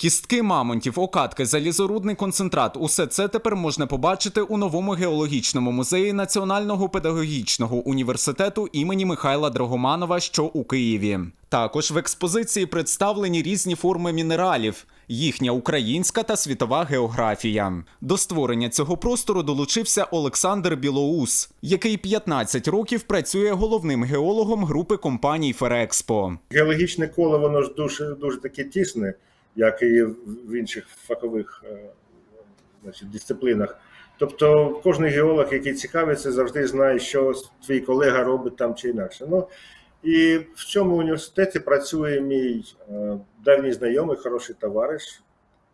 Кістки мамонтів, окатки, залізорудний концентрат усе це тепер можна побачити у новому геологічному музеї Національного педагогічного університету імені Михайла Драгоманова, що у Києві. Також в експозиції представлені різні форми мінералів, їхня українська та світова географія. До створення цього простору долучився Олександр Білоус, який 15 років працює головним геологом групи компаній Ферекспо. Геологічне коло воно ж дуже дуже таке тісне, як і в інших фахових е, значить, дисциплінах. Тобто кожен геолог, який цікавиться, завжди знає, що твій колега робить там чи інакше. Ну, і в цьому університеті працює мій е, давній знайомий, хороший товариш,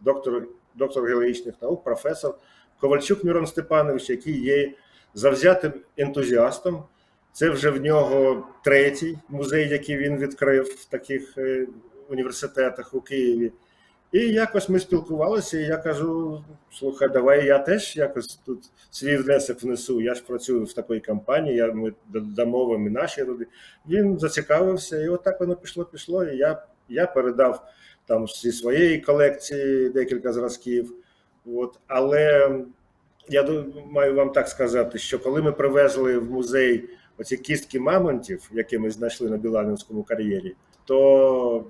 доктор, доктор геологічних наук, професор Ковальчук Мирон Степанович, який є завзятим ентузіастом. Це вже в нього третій музей, який він відкрив в таких е, університетах у Києві. І якось ми спілкувалися, і я кажу: слухай, давай я теж якось тут свій внесок внесу. Я ж працюю в такій компанії, я, ми і наші роди. Він зацікавився, і отак воно пішло, пішло. І я, я передав там зі своєї колекції декілька зразків. От. Але я маю вам так сказати, що коли ми привезли в музей оці кістки мамонтів, які ми знайшли на Біланівському кар'єрі, то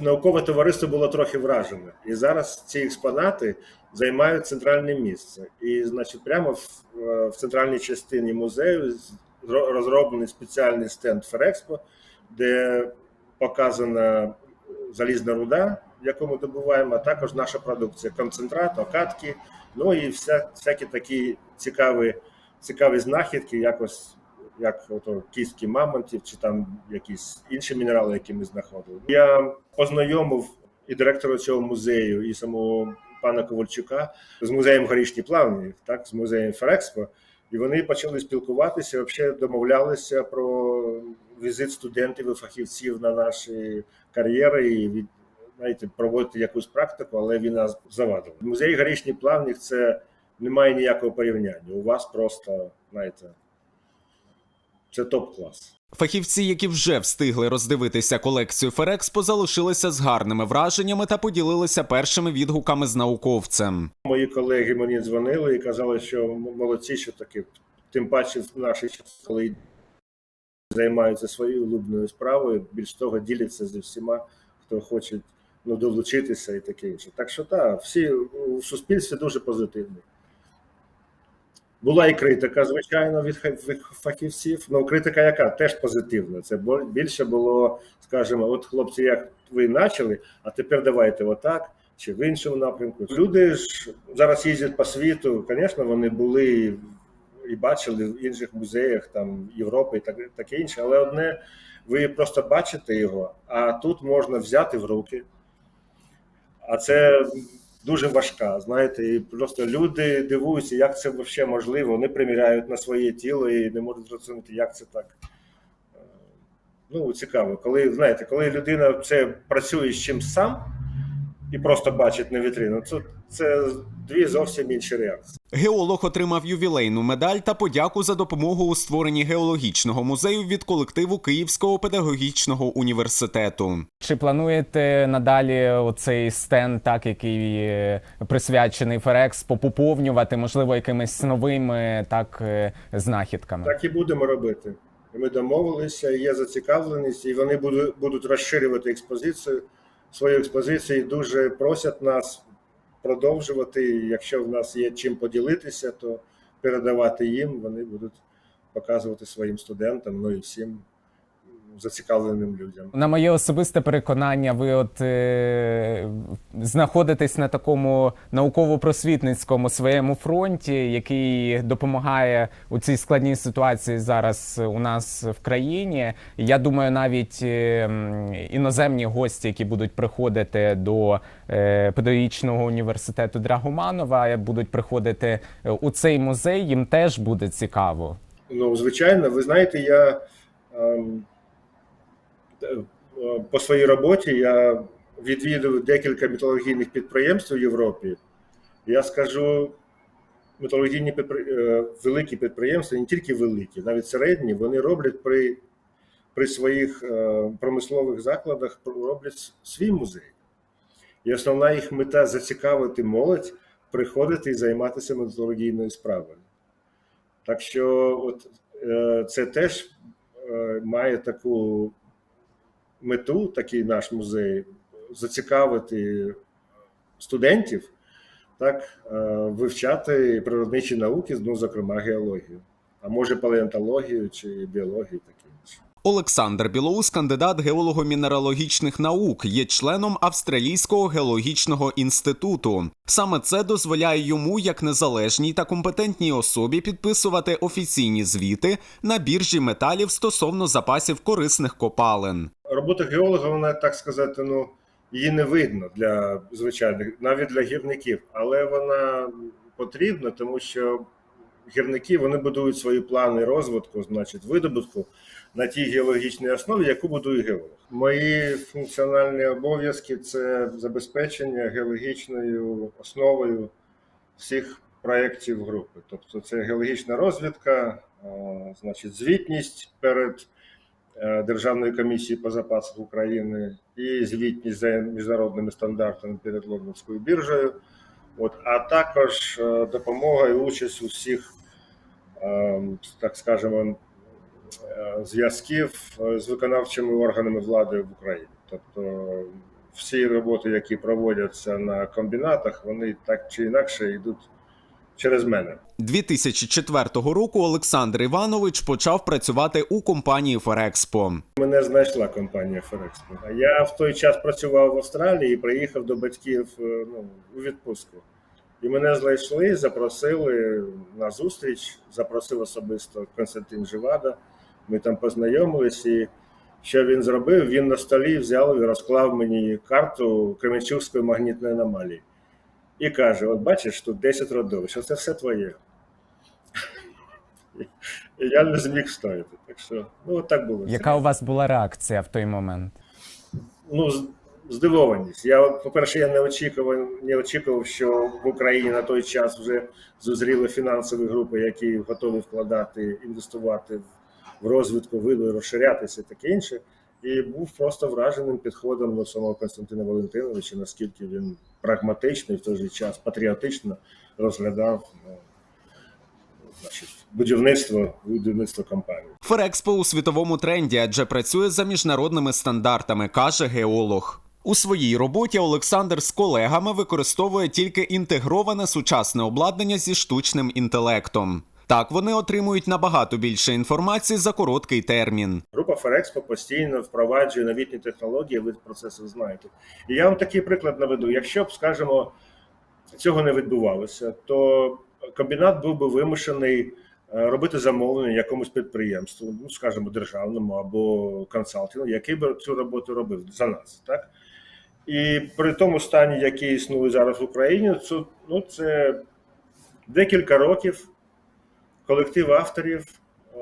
наукове товариство було трохи вражене. І зараз ці експонати займають центральне місце. І, значить, прямо в, в центральній частині музею розроблений спеціальний стенд Ферекспо, де показана залізна руда, яку ми добуваємо, а також наша продукція, концентрат, окатки, ну і вся, всякі такі цікаві, цікаві знахідки, якось як ото кістки мамонтів чи там якісь інші мінерали, які ми знаходили. Я познайомив і директора цього музею, і самого пана Ковальчука з музеєм горішні плавні, так, з музеєм Ферекспо. І вони почали спілкуватися, взагалі домовлялися про візит студентів і фахівців на наші кар'єри і від знаєте, проводити якусь практику, але війна завадила. Музей горішні плавніх це немає ніякого порівняння. У вас просто, знаєте, це топ-клас. Фахівці, які вже встигли роздивитися колекцію Ферекспо, залишилися з гарними враженнями та поділилися першими відгуками з науковцем. Мої колеги мені дзвонили і казали, що молодці, що таки, тим паче в наші часи, коли займаються своєю улюбленою справою, більш того, діляться зі всіма, хто хоче ну, долучитися і таке інше. Так що так, всі у суспільстві дуже позитивні. Була і критика, звичайно, від фахівців. Ну, критика яка теж позитивна. Це більше було, скажімо, от хлопці, як ви почали, а тепер давайте отак чи в іншому напрямку. Люди ж зараз їздять по світу. Звісно, вони були і бачили в інших музеях там Європи і так, таке інше. Але одне, ви просто бачите його, а тут можна взяти в руки. А це дуже важка. Знаєте, і просто люди дивуються, як це взагалі можливо. Вони приміряють на своє тіло і не можуть зрозуміти, як це так. Е, Ну, цікаво, коли знаєте, коли людина це працює з чим сам і просто бачить на вітрину, це, це дві зовсім інші реакції. Геолог отримав ювілейну медаль та подяку за допомогу у створенні геологічного музею від колективу Київського педагогічного університету. Чи плануєте надалі оцей стенд, так який е, присвячений Ферекспо, поповнювати, можливо, якимись новими так е, знахідками? Так і будемо робити. Ми домовилися, є зацікавленість, і вони будуть, будуть розширювати експозицію. Свою експозицію і дуже просять нас продовжувати. Якщо в нас є чим поділитися, то передавати їм. Вони будуть показувати своїм студентам, ну і всім зацікавленим людям. На моє особисте переконання, ви от е, знаходитесь на такому науково-просвітницькому своєму фронті, який допомагає у цій складній ситуації зараз у нас в країні. Я думаю, навіть е, іноземні гості, які будуть приходити до е, педагогічного університету Драгоманова, будуть приходити е, у цей музей, їм теж буде цікаво. Ну, звичайно, ви знаєте, я ем, по своїй роботі я відвідую декілька металургійних підприємств у Європі. Я скажу, металургійні підпри- е, великі підприємства, не тільки великі, навіть середні, вони роблять при, при своїх е, промислових закладах роблять свій музей. І основна їх мета зацікавити молодь, приходити і займатися металургійною справою. Так що, от, е, це теж має таку мету, такий наш музей, зацікавити студентів, так, е, вивчати природничі науки, ну, зокрема, геологію, а може палеонтологію чи біологію таке. Олександр Білоус, кандидат геолого-мінералогічних наук, є членом Австралійського геологічного інституту. Саме це дозволяє йому, як незалежній та компетентній особі, підписувати офіційні звіти на біржі металів стосовно запасів корисних копалин. Робота геолога, вона так сказати, ну її не видно для звичайних, навіть для гірників, але вона потрібна, тому що гірники вони будують свої плани розвитку, значить, видобутку на тій геологічній основі, яку будує геолог. Мої функціональні обов'язки це забезпечення геологічною основою всіх проєктів групи. Тобто, це геологічна розвідка, значить, звітність перед Державної комісії по запасах України і звітність за міжнародними стандартами перед Лондонською біржею. От, а також е, допомога і участь у всіх, е, так скажемо, е, зв'язків е, з виконавчими органами влади в Україні. Тобто всі роботи, які проводяться на комбінатах, вони так чи інакше йдуть через мене. 2004 року Олександр Іванович почав працювати у компанії Ферекспо. Мене знайшла компанія Ферекспо. А я в той час працював в Австралії і приїхав до батьків е, ну, у відпустку. І мене знайшли, запросили на зустріч, запросив особисто Константин Живада. Ми там познайомились, і що він зробив? Він на столі взяв і розклав мені карту Кременчугської магнітної аномалії. І каже: От бачиш, тут 10 родовищ, це все твоє. І я не зміг встояти. Так що, ну, от так було. Яка у вас була реакція в той момент? ну, здивованість. Я, по-перше, я не очікував, не очікував, що в Україні на той час вже зузріли фінансові групи, які готові вкладати, інвестувати в, розвитку виду, розширятися і таке інше. І був просто враженим підходом до самого Константина Валентиновича, наскільки він прагматично і в той же час патріотично розглядав ну, значить, будівництво, будівництво компанії. Ферекспо у світовому тренді, адже працює за міжнародними стандартами, каже геолог. У своїй роботі Олександр з колегами використовує тільки інтегроване сучасне обладнання зі штучним інтелектом. Так вони отримують набагато більше інформації за короткий термін. Група Ферекспо постійно впроваджує новітні технології, ви про це знаєте. І я вам такий приклад наведу. Якщо б, скажімо, цього не відбувалося, то комбінат був би вимушений е, робити замовлення якомусь підприємству, ну скажімо, державному або консалтингу, який би цю роботу робив за нас, так? І при тому стані, який існує зараз в Україні, це, ну, це декілька років колектив авторів, е,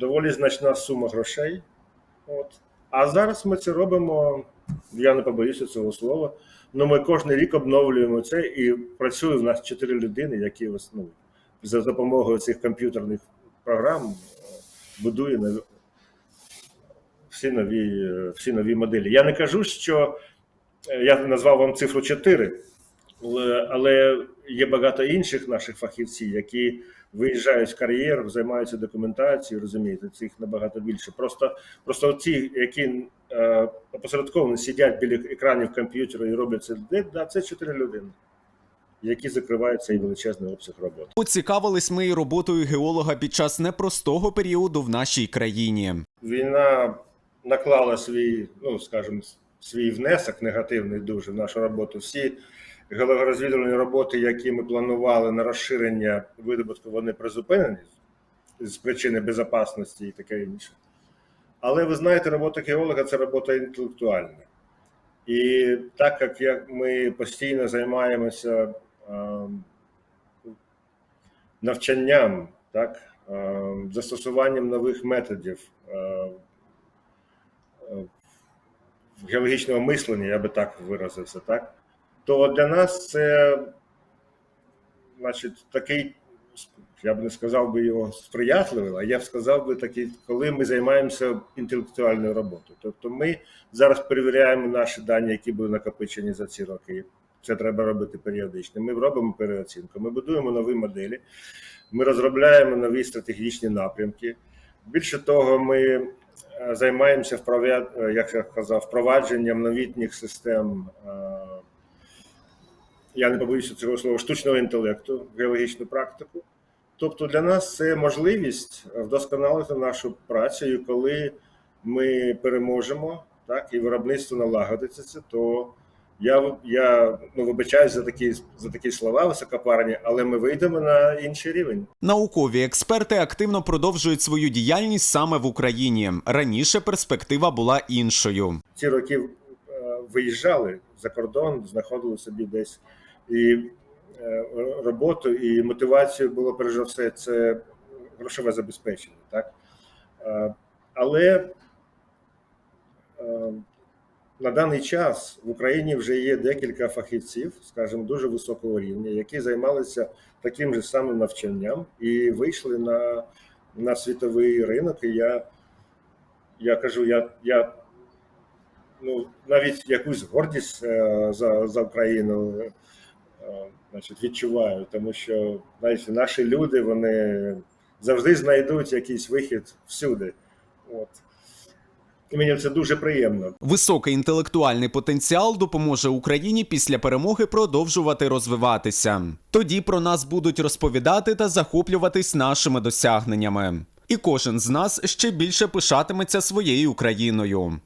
доволі значна сума грошей. От. А зараз ми це робимо, я не побоюся цього слова. Ну, ми кожен рік обновлюємо це і працює в нас чотири людини, які ну, за допомогою цих комп'ютерних програм будує нові- всі нові, всі нові моделі. Я не кажу, що е, я назвав вам цифру 4, але- є багато інших наших фахівців, які виїжджають в кар'єр, займаються документацією, розумієте, цих набагато більше. Просто, просто ті, які е, опосередковано сидять біля екранів комп'ютера і роблять це, да, це чотири людини, які закривають цей величезний обсяг роботи. Поцікавились ми і роботою геолога під час непростого періоду в нашій країні. Війна наклала свій, ну скажімо, свій внесок негативний дуже в нашу роботу. Всі геологорозвідувальні роботи, які ми планували на розширення видобутку, вони призупинені з причини безпечності і таке інше. Але ви знаєте, робота геолога це робота інтелектуальна. І так як ми постійно займаємося ем, навчанням, так, ем, застосуванням нових методів е, е, геологічного мислення, я би так виразився, так, то для нас це значить, такий я б не сказав би його сприятливим, а я б сказав би такий, коли ми займаємося інтелектуальною роботою. Тобто ми зараз перевіряємо наші дані, які були накопичені за ці роки. Це треба робити періодично. Ми робимо переоцінку, ми будуємо нові моделі, ми розробляємо нові стратегічні напрямки. Більше того, ми е, займаємося е, як я казав, впровадженням новітніх систем. Я не побоюся цього слова штучного інтелекту геологічну практику. Тобто для нас це можливість вдосконалити нашу працю, і коли ми переможемо, так і виробництво налагодиться то я, я ну, вибачаюсь за такі, за такі слова високопарні, але ми вийдемо на інший рівень. Наукові експерти активно продовжують свою діяльність саме в Україні. Раніше перспектива була іншою. ці роки е, виїжджали за кордон, знаходили собі десь і е, роботу, і мотивацію було перш за все це грошове забезпечення, так Е, але е, на даний час в Україні вже є декілька фахівців, скажімо, дуже високого рівня, які займалися таким же самим навчанням і вийшли на, на світовий ринок. І я, я кажу, я, я ну, навіть якусь гордість за, за Україну значить, відчуваю, тому що знаєте, наші люди вони завжди знайдуть якийсь вихід всюди. От. І мені це дуже приємно. Високий інтелектуальний потенціал допоможе Україні після перемоги продовжувати розвиватися. Тоді про нас будуть розповідати та захоплюватись нашими досягненнями. І кожен з нас ще більше пишатиметься своєю Україною.